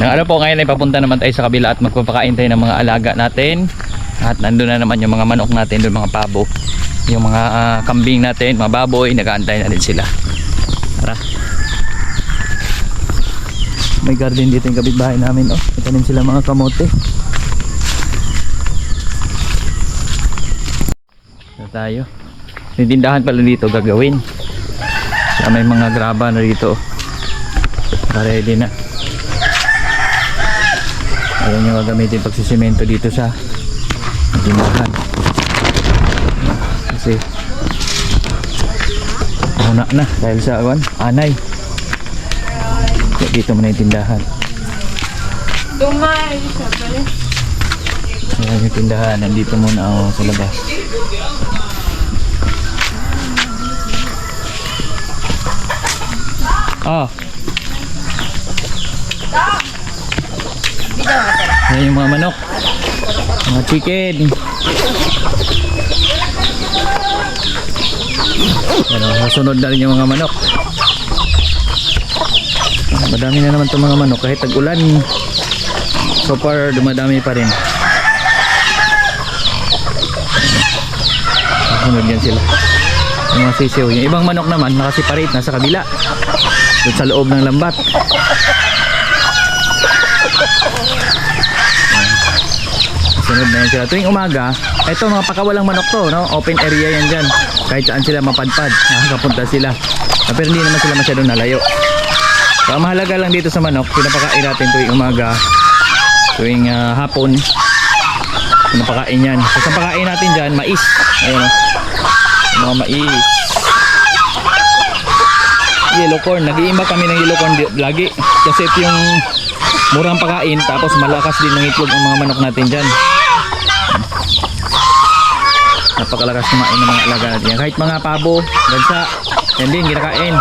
Nang ano po ngayon ay papunta naman tayo sa kabila at magpapakain tayo ng mga alaga natin. At nandun na naman yung mga manok natin, doon mga pabo. Yung mga ah, kambing natin, mga baboy, nag-aantay na din sila. Tara. May garden dito yung kapitbahay namin. Oh. Itanim sila mga kamote. Ito tayo. Yung tindahan pala dito gagawin. Kaya may mga graba na dito. Ready na. Ayan yung gagamitin pagsisimento dito sa tindahan. Kasi Una na dahil sa awan, anay. Dito muna yung tindahan. Dumay, sabi. Ayan yung tindahan, nandito muna ako sa labas. Ah. Ayan yung mga manok. Mga chicken. Ano, sunod na rin yung mga manok. Madami na naman itong mga manok kahit tag-ulan. So far, dumadami pa rin. Sunod yan sila. Yung mga sisiw. Yung ibang manok naman, nakasiparate na sa kabila. Doon sa loob ng lambat. Sunod na yan sila. Tuwing umaga, eto mga pakawalang manok to, no? Open area yan dyan. Kahit saan sila mapadpad, nakakapunta sila. Ah, Pero hindi naman sila masyadong nalayo. So, mahalaga lang dito sa manok, pinapakain natin tuwing umaga, tuwing ah, hapon, pinapakain yan. Tapos ang pakain natin dyan, mais. Ayan, oh. Yung mga mais. Yellow corn. Nag-iimba kami ng yellow corn lagi. Kasi ito yung murang pakain, tapos malakas din ng itlog ang mga manok natin dyan. Napakalakas kumain ng mga alaga natin. Kahit mga pabo, gansa, yan din, kinakain.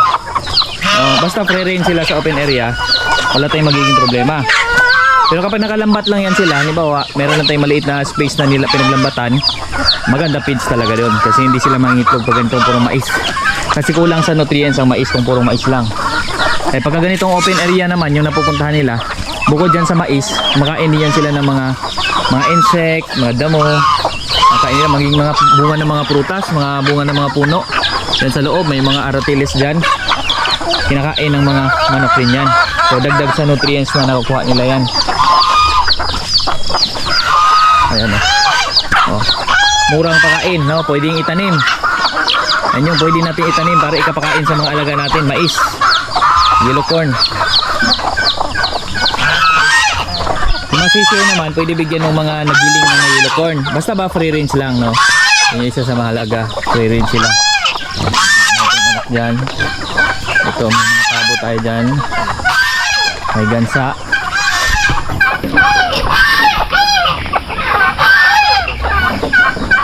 Oh, basta free range sila sa open area, wala tayong magiging problema. Pero kapag nakalambat lang yan sila, halimbawa, meron lang tayong maliit na space na nila pinaglambatan, maganda feeds talaga doon kasi hindi sila mangitlog pag ganitong puro mais. Kasi kulang sa nutrients ang mais kung puro mais lang. Eh pagka ganitong open area naman yung napupuntahan nila, bukod dyan sa mais, makain yan sila ng mga mga insect, mga damo, makain nila maging mga bunga ng mga prutas, mga bunga ng mga puno. Yan sa loob, may mga aratiles dyan kinakain ng mga manok din yan. So dagdag sa nutrients na nakukuha nila yan. Ayan o. Oh. Murang pakain, no? Pwedeng itanim. Yan yung pwede natin itanim para ikapakain sa mga alaga natin. Mais. Yellow corn. Sisiyo naman, pwede bigyan ng mga nagiling ng mga yellow corn. Basta ba free range lang, no? Yun yung isa sa mahalaga. Free range sila. Dyan. Ito, may mga tayo dyan. May gansa.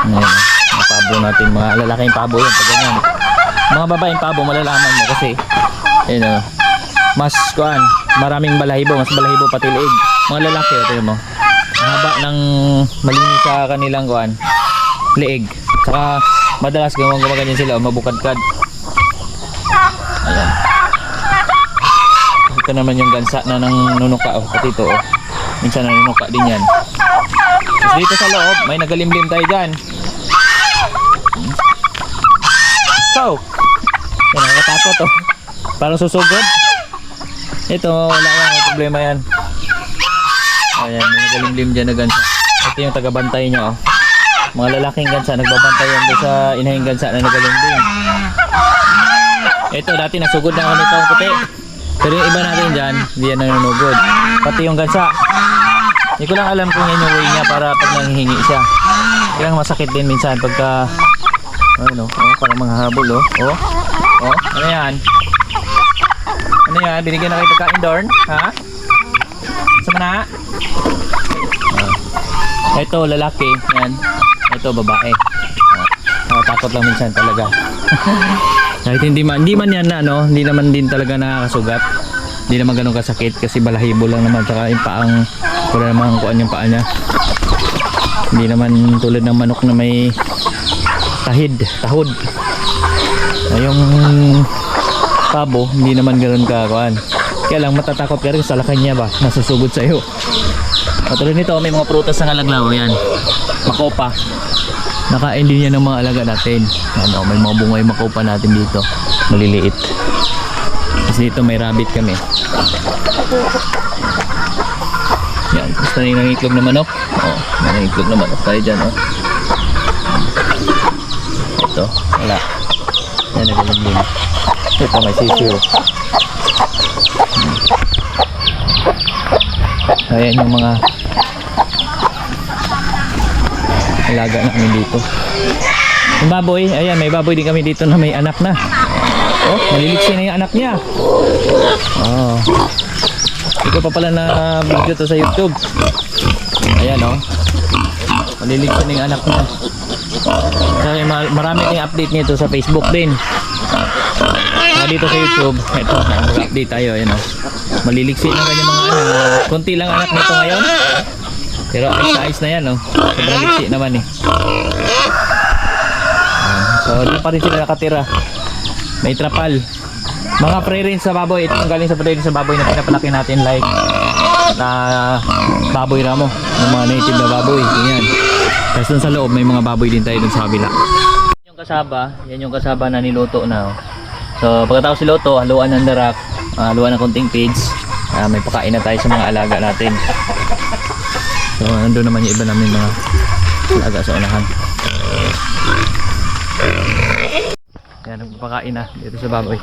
Ayan, mga pabo natin, mga lalaking pabo yan, pag ganyan. Mga babaeng pabo, malalaman mo kasi, ayun o, mas, kuan, maraming balahibo, mas balahibo pati liig. Mga lalaki, ito yun mo. Ang haba ng malinis sa kanilang kuan, liig. Saka, madalas gawang gumaganyan sila, o mabukadkad. Ayan. Ito naman yung gansa na nang nunuka, oh, pati ito, oh. Minsan nanunuka din yan. Tapos dito sa loob, may nagalimlim tayo dyan. So, yan, nakakatakot oh. Parang susugod. Ito, wala may problema yan. Ayan, may nagalimlim dyan na gansa. Ito yung tagabantay nyo oh. Mga lalaking gansa, nagbabantay yan sa inahing gansa na nagalimlim. Ito, dati nasugod na ako nito ang puti. Pero yung iba natin dyan, hindi yan nanunugod. Pati yung gansa. Hindi ko lang alam kung yan yung way niya para pag nanghihingi siya. Kaya masakit din minsan pagka ano, oh, parang mga habol oh. Oh. Oh, ano yan? Ano yan? Binigyan na kayo pagkain Dorn? Ha? Sama na? Ito, lalaki. Yan. Ito, babae. Oh. takot lang minsan talaga. Kahit hindi man, hindi man yan na ano, hindi naman din talaga nakakasugat. Hindi naman ganun kasakit kasi balahibo lang naman saka yung paang wala namang kuan yung paa niya. Hindi naman tulad ng manok na may tahid, tahod. Ay, yung pabo, hindi naman ganun ka kuan. Kaya lang matatakot ka rin sa lakay niya ba, nasusugod sa iyo. Katulad nito, may mga prutas na kalaglaw, yan. Makopa. Nakain din yan ng mga alaga natin. Ano, may mga bungay makopa natin dito. Maliliit. Kasi dito may rabbit kami. Yan, gusto na yung nangiklog na manok. Oh, may nangiklog na manok tayo dyan, oh. Ito, wala. Yan, nagalagbin. Ito, may sisiyo. Ayan yung mga alaga namin dito. Yung baboy, ayan, may baboy din kami dito na may anak na. Oh, maliliksi na yung anak niya. Oh. Ito pa pala na video to sa YouTube. Ayan oh. Maliliksi na yung anak niya. So, marami tayong update nito sa Facebook din. Saka dito sa YouTube, ito, mag-update tayo, ayan oh. Maliliksi na kanyang mga anak. Kunti lang anak nito ngayon. Pero ayos na yan, oh. Sobrang liksi naman eh. Ayan. So, doon pa rin sila nakatira. May trapal. Mga pre-range sa baboy. Ito yung galing sa pre-range sa baboy na pinapalaki natin like na baboy ramo. Yung mga native na baboy. Yan. Tapos dun sa loob, may mga baboy din tayo dun sa kabila. Yung kasaba, yan yung kasaba na niluto na. oh. So, pagkatapos niluto, haluan ng darak, ah, haluan ng konting pigs. Ah, may pakain na tayo sa mga alaga natin. So, nandun naman yung iba namin mga alaga sa unahan. Yan, nagpapakain na dito sa baboy.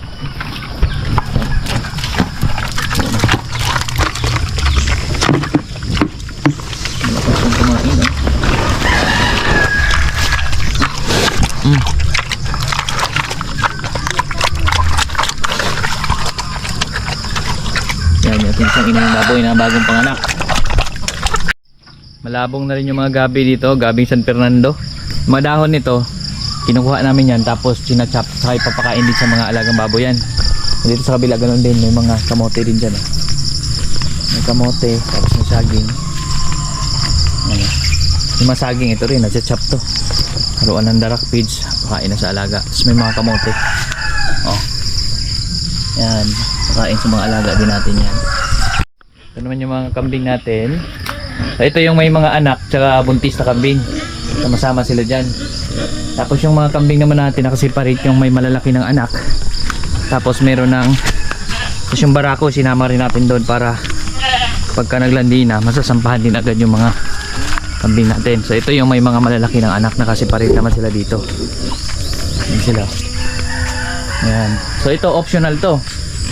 Malakas yung kumain, oh. Mm. Yan, yung isang ina ng baboy na bagong panganak. Malabong na rin yung mga gabi dito, gabing San Fernando. Mga dahon nito, kinukuha namin yan tapos sinachap saka ipapakain din sa mga alagang baboy yan. Dito sa kabila ganun din, may mga kamote din dyan. Oh. May kamote, tapos may saging. Ano. Yung mga saging ito rin, nachachap to. Haruan ng darak pigs, pakain na sa alaga. Tapos may mga kamote. Oh. Yan, pakain sa mga alaga din natin yan. Ito naman yung mga kambing natin. Ito yung may mga anak, tsaka buntis na kambing. Sama-sama sila dyan. Tapos yung mga kambing naman natin nakaseparate yung may malalaki ng anak. Tapos meron ng tapos yung barako sinama rin natin doon para pagka naglandi na masasampahan din agad yung mga kambing natin. So ito yung may mga malalaki ng anak nakaseparate naman sila dito. Yan sila. Yan. So ito optional to.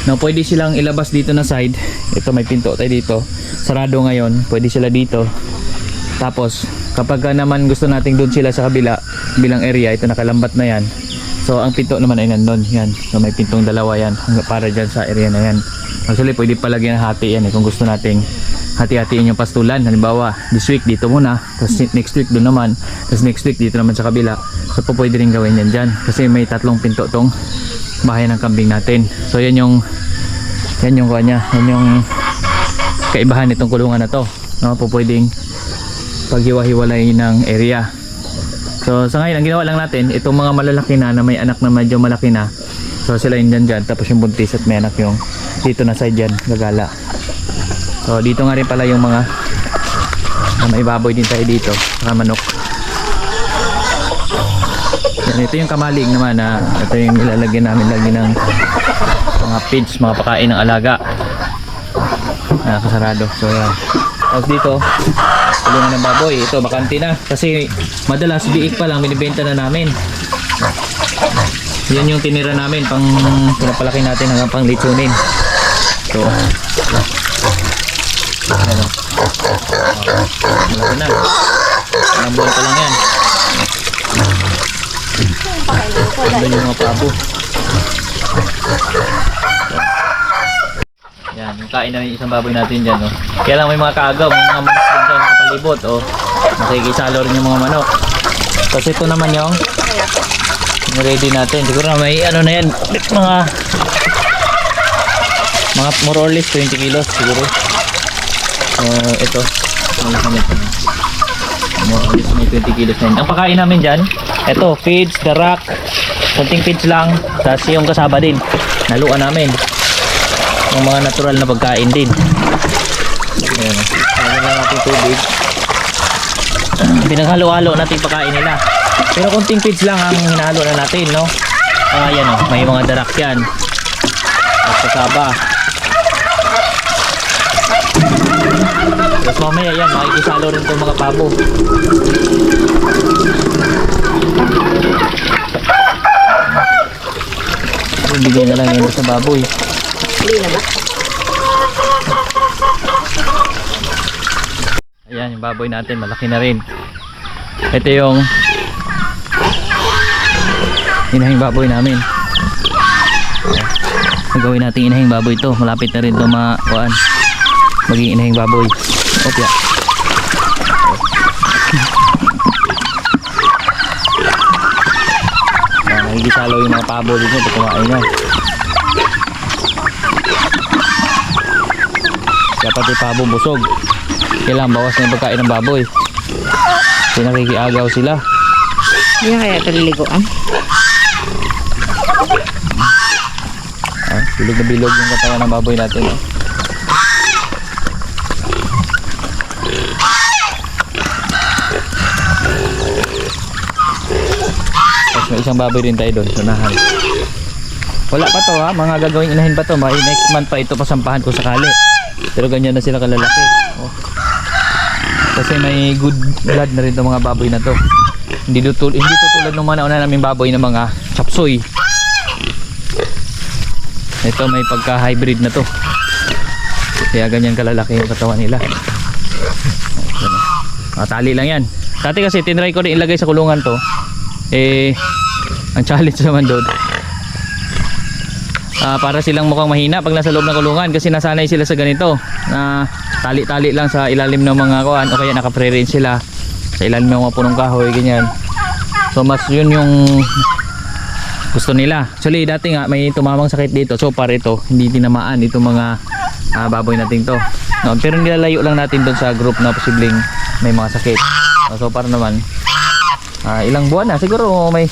No, pwede silang ilabas dito na side. Ito may pinto tayo dito. Sarado ngayon. Pwede sila dito. Tapos kapag ka naman gusto nating doon sila sa kabila bilang area, ito nakalambat na yan. So ang pinto naman ay nandun. Yan. So may pintong dalawa yan para dyan sa area na yan. Actually pwede palagyan ng hati yan eh kung gusto nating hati-hatiin yung pastulan. Halimbawa, this week dito muna, tapos next week doon naman, tapos next week dito naman sa kabila. So po pwede rin gawin yan dyan. Kasi may tatlong pinto tong bahay ng kambing natin. So yan yung yan yung kanya, yan yung kaibahan nitong kulungan na to. No, po pwedeng paghiwa-hiwalay ng area. So sa ngayon ang ginawa lang natin, itong mga malalaki na na may anak na medyo malaki na. So sila yung dyan dyan, tapos yung buntis at may anak yung dito na side dyan, gagala. So dito nga rin pala yung mga na may baboy din tayo dito, saka manok. Yan, ito yung kamalig naman na ito yung ilalagyan namin lagi ng mga feeds, mga pakain ng alaga. Ah, kasarado. So yan. Tapos dito, tulungan ng baboy. Ito, bakante na. Kasi madalas biik pa lang, binibenta na namin. Yan yung tinira namin pang pinapalaki natin hanggang pang litsunin. So, ano. Malaki na. Ilang buwan pa lang yan. Ano yung mga pabo. Kain na yung isang baboy natin dyan, no? Kaya lang may mga kaagaw, may mga manok din dyan nakapalibot, oh. Nakikisalo rin yung mga manok. Tapos ito naman yung ready natin. Siguro na may ano na yan, mga mga more or less 20 kilos siguro. So, ito. More or less may 20 kilos na yun. Ang pakain namin dyan, ito, feeds, darak, konting feeds lang, tapos yung kasaba din. Naluan namin. Yung mga natural na pagkain din. Ayan. Lagyan lang natin tubig. Pinaghalo-halo natin pagkain nila. Pero konting feeds lang ang hinahalo na natin, no? Ah, yan oh, may mga darak yan. At kasaba. Tapos mamaya yan, makikisalo rin itong mga pabo. Bigay na lang yan sa baboy. Ayan, yung baboy natin, malaki na rin. Ito yung inahing baboy namin. Gagawin natin inahing baboy to. Malapit na rin to makuan. Maging inahing baboy. Opya. Ayan, Nagigisalo yung mga pabo dito. Ito kumain na. Kaya pati pabo busog. Kailangan bawas na yung pagkain ng baboy. Kasi nakikiagaw sila. Hindi kaya ito liliguan. Ah, bilog na bilog yung katawan ng baboy natin. Oh. Tapos may isang baboy rin tayo doon, sunahan. Wala pa to ha, mga gagawin inahin pa to. May next month pa ito pasampahan ko sakali. Pero ganyan na sila kalalaki. Oh. Kasi may good blood na rin itong mga baboy na to. Hindi, tutul hindi tutulad ng mga nauna naming baboy na mga chapsoy. Ito may pagka-hybrid na to. Kaya ganyan kalalaki yung katawan nila. Ayan. Ah, tali lang yan. Dati kasi tinry ko rin ilagay sa kulungan to. Eh, ang challenge naman doon. Ah, para silang mukhang mahina pag nasa loob ng kulungan kasi nasanay sila sa ganito na tali-tali lang sa ilalim ng mga kuan o kaya naka-free sila sa ilalim ng mga punong kahoy ganyan. So mas yun yung gusto nila. Actually, dati nga may tumamang sakit dito. So, para ito, hindi tinamaan itong mga ah, baboy natin to. No, pero nilalayo lang natin doon sa group na posibleng may mga sakit. No, so, para naman, ah, ilang buwan na. Siguro may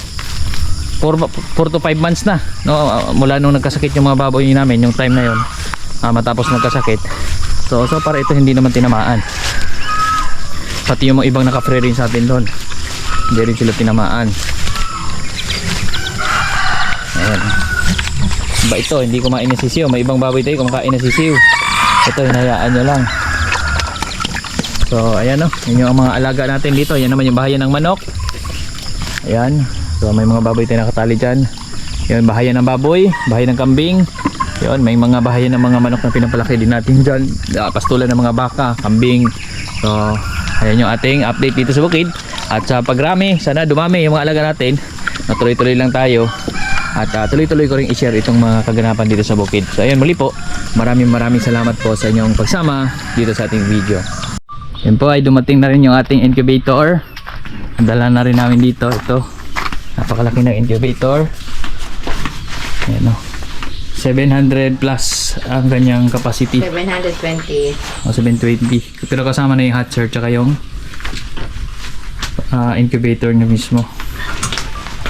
4, 4 to 5 months na. No, mula nung nagkasakit yung mga baboy namin, yung time na yon ah, matapos nagkasakit. So, so para ito hindi naman tinamaan. Pati yung mga ibang naka-free rin sa atin doon. Hindi rin sila tinamaan. Ayan. Ba ito, hindi kumain ng sisiw. May ibang baboy tayo kumakain ng sisiw. Ito, hinayaan nyo lang. So, ayan o. Yun yung mga alaga natin dito. Yan naman yung bahayan ng manok. Ayan. So, may mga baboy tayo nakatali dyan. Yun, bahayan ng baboy. Bahayan ng kambing. Yun, may mga bahayan ng mga manok na pinapalaki din natin dyan. Ah, Pastulan ng mga baka, kambing. So, ayan yung ating update dito sa bukid. At sa pagrami, sana dumami yung mga alaga natin. Natuloy-tuloy lang tayo. At ah, tuloy-tuloy ko rin i-share itong mga kaganapan dito sa bukid. So ayan muli po, maraming maraming salamat po sa inyong pagsama dito sa ating video. Yan po ay dumating na rin yung ating incubator. Dala na rin namin dito. Ito, napakalaki ng incubator. Ayan o. 700 plus ang kanyang capacity. 720. O 720. Pero kasama na yung hatcher tsaka yung ah, incubator niya mismo.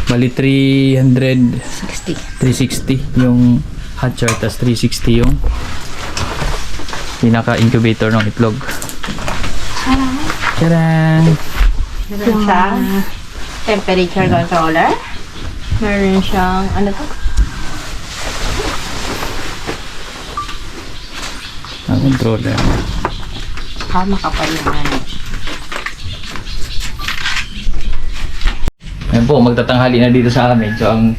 Bali 300 60. 360 yung hatcher tas 360 yung pinaka incubator ng itlog. Tadaan! Meron siyang temperature controller. Meron siyang, ano to? Ang controller. Ah, makapal yung ano. Ayan po, magtatanghali na dito sa amin. So, ang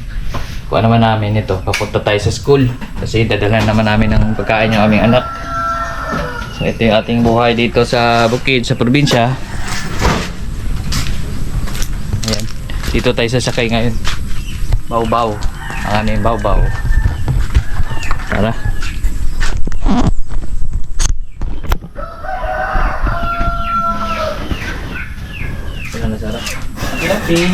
kuha naman namin ito, papunta tayo sa school. Kasi dadalhan naman namin ng pagkain yung aming anak. So, ito yung ating buhay dito sa Bukid, sa probinsya. Ayan. Dito tayo sasakay ngayon. Bau-bau. Ang aming bau-bau. Tara. Wala na, Sarah. Okay.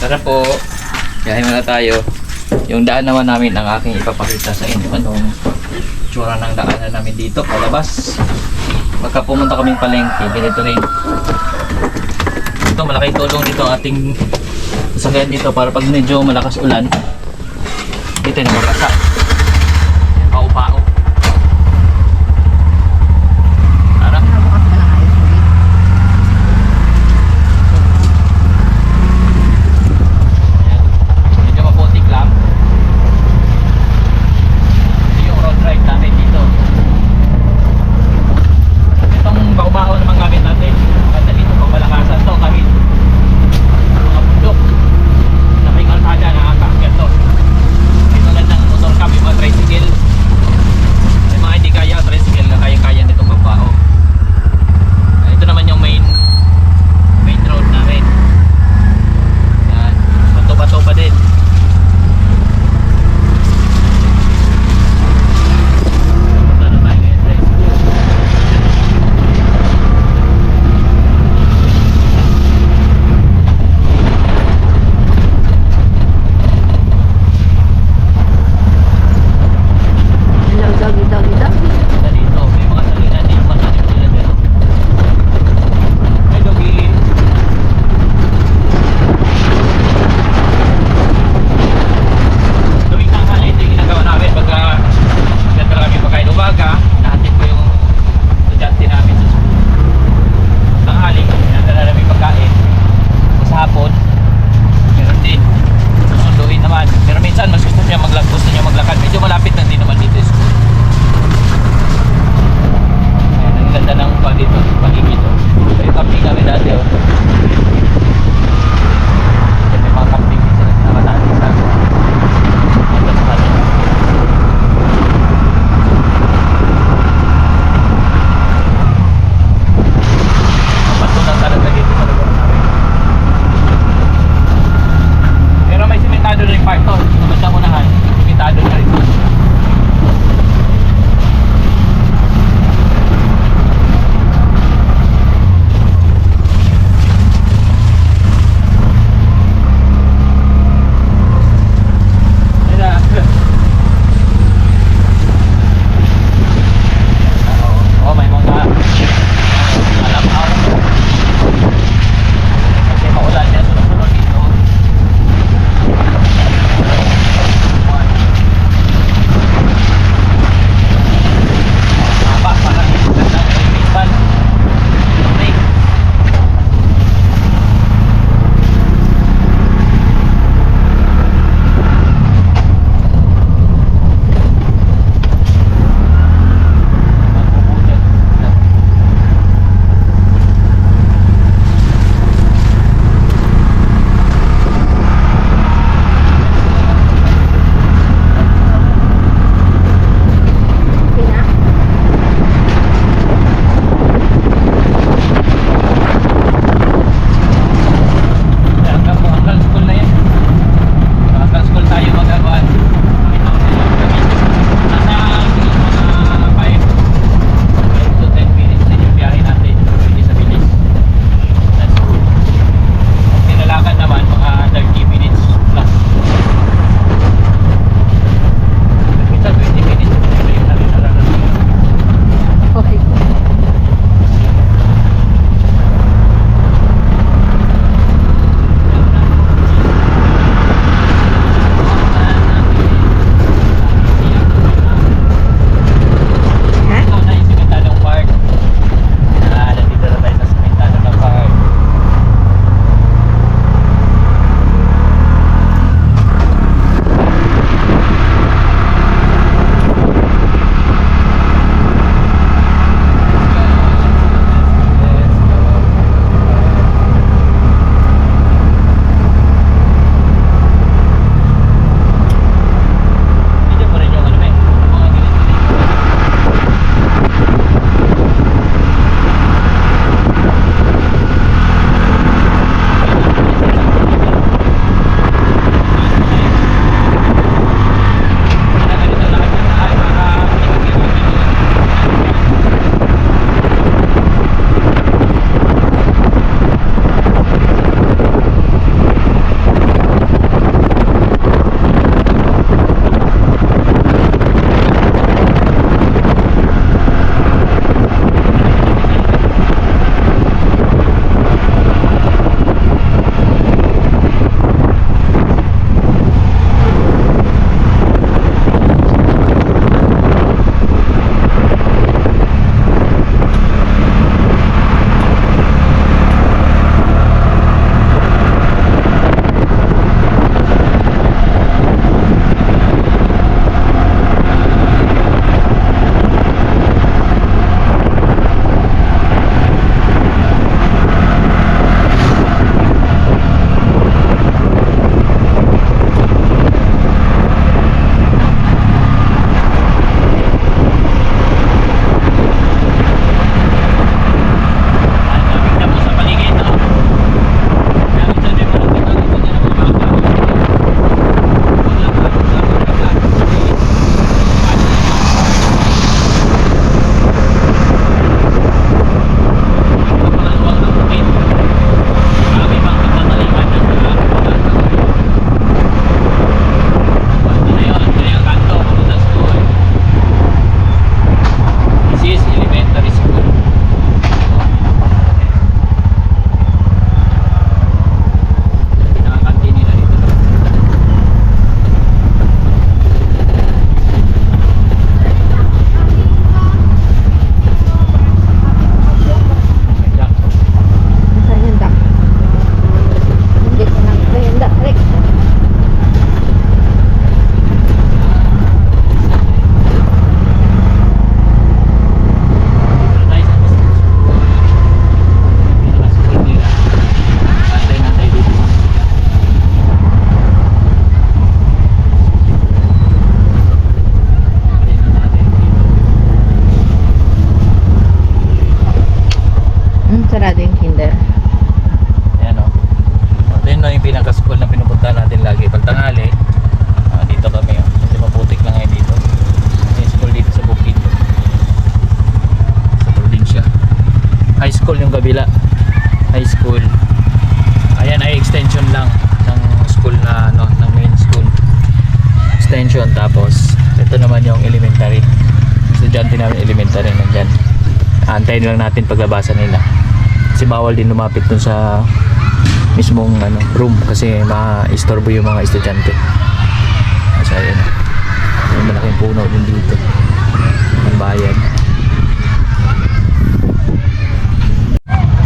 Tara po. Kaya biyahe muna tayo. Yung daan naman namin ang aking ipapakita sa inyo. Anong tsura ng daanan namin dito, palabas. Pagka pumunta kaming palengke, ganito rin. Ito, malaking tulong dito ang ating sasakyan dito para pag medyo malakas ulan, dito na mabasa. Namin elementary nandyan. Antayin lang natin paglabasan nila. Kasi bawal din lumapit dun sa mismong ano, room kasi ma-istorbo yung mga estudyante. Kasi ayun. May malaking puno din dito. Ang bayan.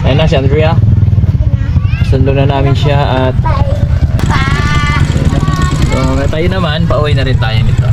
Ayun na si Andrea. Sundo na namin siya at So, tayo naman, pauwi na rin tayo nito.